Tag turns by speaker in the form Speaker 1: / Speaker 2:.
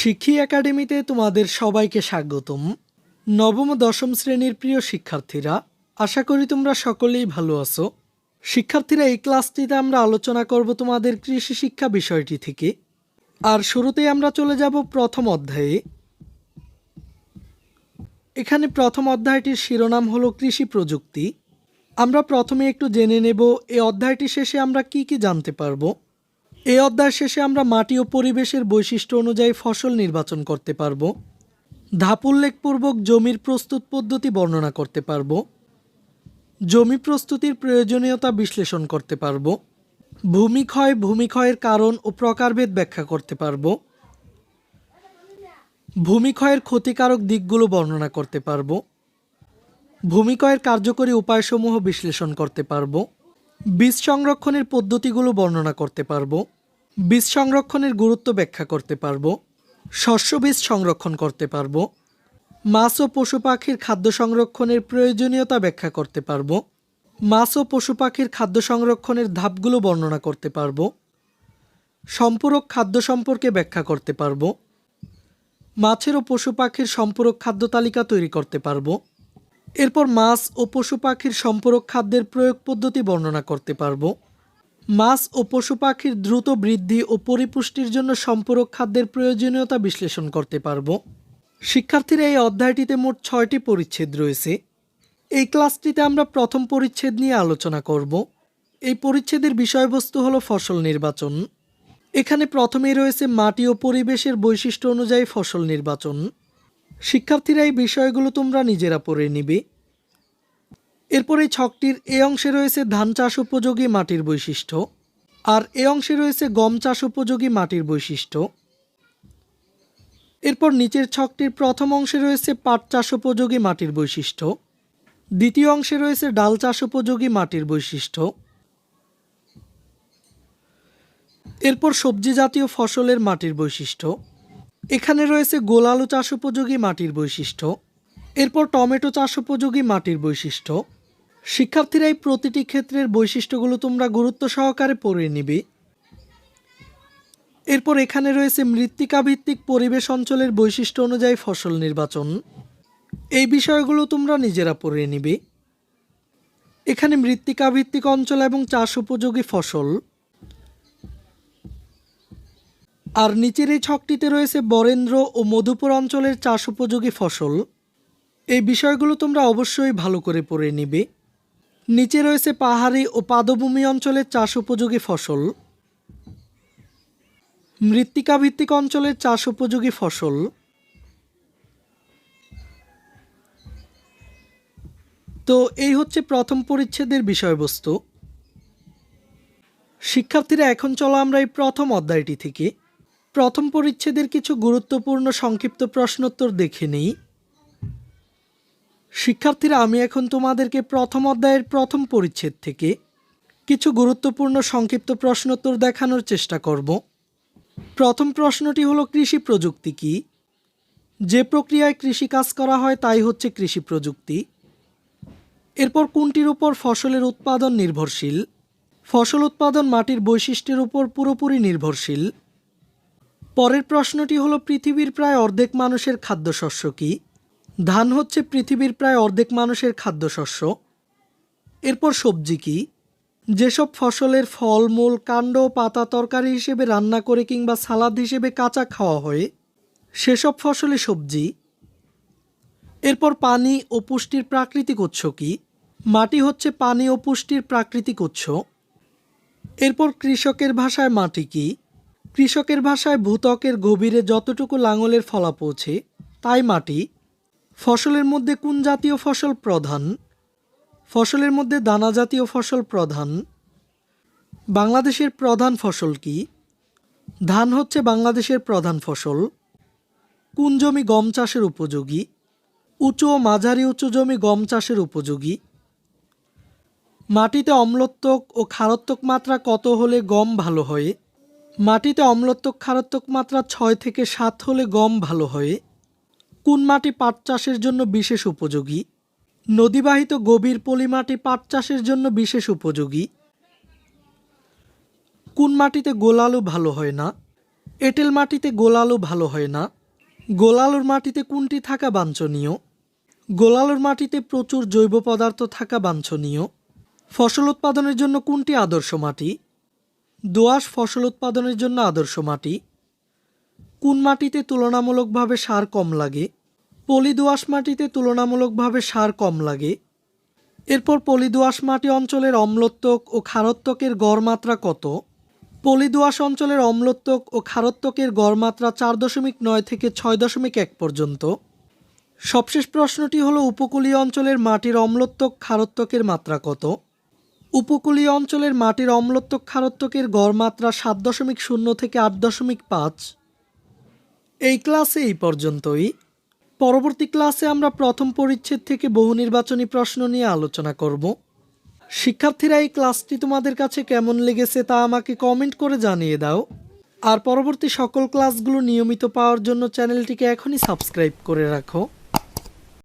Speaker 1: শিক্ষী একাডেমিতে তোমাদের সবাইকে স্বাগতম। নবম, দশম শ্রেণির প্রিয় শিক্ষার্থীরা, আশা করি তোমরা সকলেই ভালো আছো। শিক্ষার্থীরা, এই ক্লাসটিতে আমরা আলোচনা করব তোমাদের কৃষি শিক্ষা বিষয়টি থেকে। আর শুরুতেই আমরা চলে যাব প্রথম অধ্যায়ে। এখানে প্রথম অধ্যায়টির শিরোনাম হলো কৃষি প্রযুক্তি। আমরা প্রথমে একটু জেনে নেব, এই অধ্যায়টি শেষে আমরা কি কি জানতে পারব। এই অধ্যায় শেষে আমরা মাটি ও পরিবেশের বৈশিষ্ট্য অনুযায়ী ফসল নির্বাচন করতে পারব। ধাপ উল্লেখপূর্বক জমির প্রস্তুত পদ্ধতি বর্ণনা করতে পারব। জমি প্রস্তুতির প্রয়োজনীয়তা বিশ্লেষণ করতে পারব। ভূমিক্ষয় ভূমিক্ষয়ের কারণ ও প্রকারভেদ ব্যাখ্যা করতে পারব। ভূমিক্ষয়ের ক্ষতিকারক দিকগুলো বর্ণনা করতে পারব। ভূমিক্ষয়ের কার্যকরী উপায়সমূহ বিশ্লেষণ করতে পারব। বীজ সংরক্ষণের পদ্ধতিগুলো বর্ণনা করতে পারব, বীজ সংরক্ষণের গুরুত্ব ব্যাখ্যা করতে পারব, শস্য বীজ সংরক্ষণ করতে পারব, মাছ ও পশু পাখির খাদ্য সংরক্ষণের প্রয়োজনীয়তা ব্যাখ্যা করতে পারব, মাছ ও পশু পাখির খাদ্য সংরক্ষণের ধাপগুলো বর্ণনা করতে পারব, সম্পূরক খাদ্য সম্পর্কে ব্যাখ্যা করতে পারব, মাছের ও পশু পাখির সম্পূরক খাদ্য তালিকা তৈরি করতে পারব এরপর মাছ ও পশু পাখির সম্পূরক খাদ্যের প্রয়োগ পদ্ধতি বর্ণনা করতে পারব। মাছ ও পশু পাখির দ্রুত বৃদ্ধি ও পরিপুষ্টির জন্য সম্পূরক খাদ্যের প্রয়োজনীয়তা বিশ্লেষণ করতে পারব। শিক্ষার্থীরা এই অধ্যায়টিতে মোট ছয়টি পরিচ্ছেদ রয়েছে। এই ক্লাসটিতে আমরা প্রথম পরিচ্ছেদ নিয়ে আলোচনা করব। এই পরিচ্ছেদের বিষয়বস্তু হলো ফসল নির্বাচন। এখানে প্রথমেই রয়েছে মাটি ও পরিবেশের বৈশিষ্ট্য অনুযায়ী ফসল নির্বাচন। শিক্ষার্থীরা এই বিষয়গুলো তোমরা নিজেরা পড়ে নিবে। এরপর ছকটির এ অংশে রয়েছে ধান চাষ উপযোগী মাটির বৈশিষ্ট্য, আর এ অংশে রয়েছে গম চাষ উপযোগী মাটির বৈশিষ্ট্য। এরপর নিচের ছকটির প্রথম অংশে রয়েছে পাট চাষ উপযোগী মাটির বৈশিষ্ট্য, দ্বিতীয় অংশে রয়েছে ডাল চাষ উপযোগী মাটির বৈশিষ্ট্য। এরপর সবজি জাতীয় ফসলের মাটির বৈশিষ্ট্য এখানে রয়েছে গোলালু চাষ উপযোগী মাটির বৈশিষ্ট্য, এরপর টমেটো চাষ উপযোগী মাটির বৈশিষ্ট্য। শিক্ষার্থীরা এই প্রতিটি ক্ষেত্রের বৈশিষ্ট্যগুলো তোমরা গুরুত্ব সহকারে পড়ে নিবে। এরপর এখানে রয়েছে মৃত্তিকা ভিত্তিক পরিবেশ অঞ্চলের বৈশিষ্ট্য অনুযায়ী ফসল নির্বাচন। এই বিষয়গুলো তোমরা নিজেরা পড়ে নিবে। এখানে মৃত্তিকা ভিত্তিক অঞ্চল এবং চাষ উপযোগী ফসল। আর নিচের এই ছকটিতে রয়েছে বরেন্দ্র ও মধুপুর অঞ্চলের চাষ উপযোগী ফসল। এই বিষয়গুলো তোমরা অবশ্যই ভালো করে পড়ে নিবে। নিচে রয়েছে পাহাড়ি ও পাদভূমি অঞ্চলের চাষ উপযোগী ফসল। মৃত্তিকা ভিত্তিক অঞ্চলের চাষ উপযোগী ফসল। তো এই হচ্ছে প্রথম পরিচ্ছেদের বিষয়বস্তু। শিক্ষার্থীরা, এখন চলো আমরা এই প্রথম অধ্যায়টি থেকে প্রথম পরিচ্ছেদের কিছু গুরুত্বপূর্ণ সংক্ষিপ্ত প্রশ্নোত্তর দেখে নেই। শিক্ষার্থীরা, আমি এখন তোমাদেরকে প্রথম অধ্যায়ের প্রথম পরিচ্ছেদ থেকে কিছু গুরুত্বপূর্ণ সংক্ষিপ্ত প্রশ্নোত্তর দেখানোর চেষ্টা করব। প্রথম প্রশ্নটি হলো, কৃষি প্রযুক্তি কি? যে প্রক্রিয়ায় কৃষি কাজ করা হয়, তাই হচ্ছে কৃষি প্রযুক্তি। এরপর, কোনটির উপর ফসলের উৎপাদন নির্ভরশীল? ফসল উৎপাদন মাটির বৈশিষ্ট্যের উপর পুরোপুরি নির্ভরশীল। পরের প্রশ্নটি হলো, পৃথিবীর প্রায় অর্ধেক মানুষের খাদ্যশস্য কি? ধান হচ্ছে পৃথিবীর প্রায় অর্ধেক মানুষের খাদ্যশস্য। এরপর সবজি কি? যেসব ফসলের ফল, মূল, কাণ্ড, পাতা, তরকারি হিসেবে রান্না করে কিংবা সালাদ হিসেবে কাঁচা খাওয়া হয়, সেসব ফসলে সবজি। এরপর পানি ও পুষ্টির প্রাকৃতিক উৎস কি? মাটি হচ্ছে পানি ও পুষ্টির প্রাকৃতিক উৎস। এরপর কৃষকের ভাষায় মাটি কি? কৃষকের ভাষায় ভূতকের গভীরে যতটুকু লাঙলের ফলা পৌঁছে, তাই মাটি। ফসলের মধ্যে কোন জাতীয় ফসল প্রধান? ফসলের মধ্যে দানা জাতীয় ফসল প্রধান। বাংলাদেশের প্রধান ফসল কি? ধান হচ্ছে বাংলাদেশের প্রধান ফসল। কোন জমি গম চাষের উপযোগী? উঁচু ও মাঝারি উঁচু জমি গম চাষের উপযোগী? মাটিতে অম্লত্বক ও ক্ষারত্বক মাত্রা কত হলে গম ভালো হয়? মাটিতে অম্লত্বক ক্ষারত্বক মাত্রা ছয় থেকে সাত হলে গম ভালো হয়। কোন মাটি পাট চাষের জন্য বিশেষ উপযোগী? নদীবাহিত গভীর পলিমাটি পাট চাষের জন্য বিশেষ উপযোগী? কোন মাটিতে গোলালু ভালো হয় না? এঁটেল মাটিতে গোলালু ভালো হয় না। গোলালুর মাটিতে কোনটি থাকা বাঞ্ছনীয়? গোলালুর মাটিতে প্রচুর জৈব পদার্থ থাকা বাঞ্ছনীয়। ফসল উৎপাদনের জন্য কোনটি আদর্শ মাটি? দোআঁশ ফসল উৎপাদনের জন্য আদর্শ মাটি। কোন মাটিতে তুলনামূলকভাবে সার কম লাগে? পলি দোআঁশ মাটিতে তুলনামূলকভাবে সার কম লাগে। এরপর পলি দোআঁশ মাটি অঞ্চলের অম্লত্বক ও ক্ষারত্বকের গড় মাত্রা কত? পলি দোআঁশ অঞ্চলের অম্লত্বক ও ক্ষারত্বকের গড় মাত্রা চার দশমিক নয় থেকে ছয় দশমিক এক পর্যন্ত। সবশেষ প্রশ্নটি হলো, উপকূলীয় অঞ্চলের মাটির অম্লত্বক ক্ষারত্বকের মাত্রা কত? উপকূলীয় অঞ্চলের মাটির অম্লত্ব ক্ষারত্বকের গড় মাত্রা সাত দশমিক শূন্য থেকে আট দশমিক পাঁচ। এই ক্লাসে এই পর্যন্তই। পরবর্তী ক্লাসে আমরা প্রথম পরিচ্ছেদ থেকে বহু নির্বাচনী প্রশ্ন নিয়ে আলোচনা করব। শিক্ষার্থীরা এই ক্লাসটি তোমাদের কাছে কেমন লেগেছে তা আমাকে কমেন্ট করে জানিয়ে দাও। আর পরবর্তী সকল ক্লাসগুলো নিয়মিত পাওয়ার জন্য চ্যানেলটিকে এখনই সাবস্ক্রাইব করে রাখো।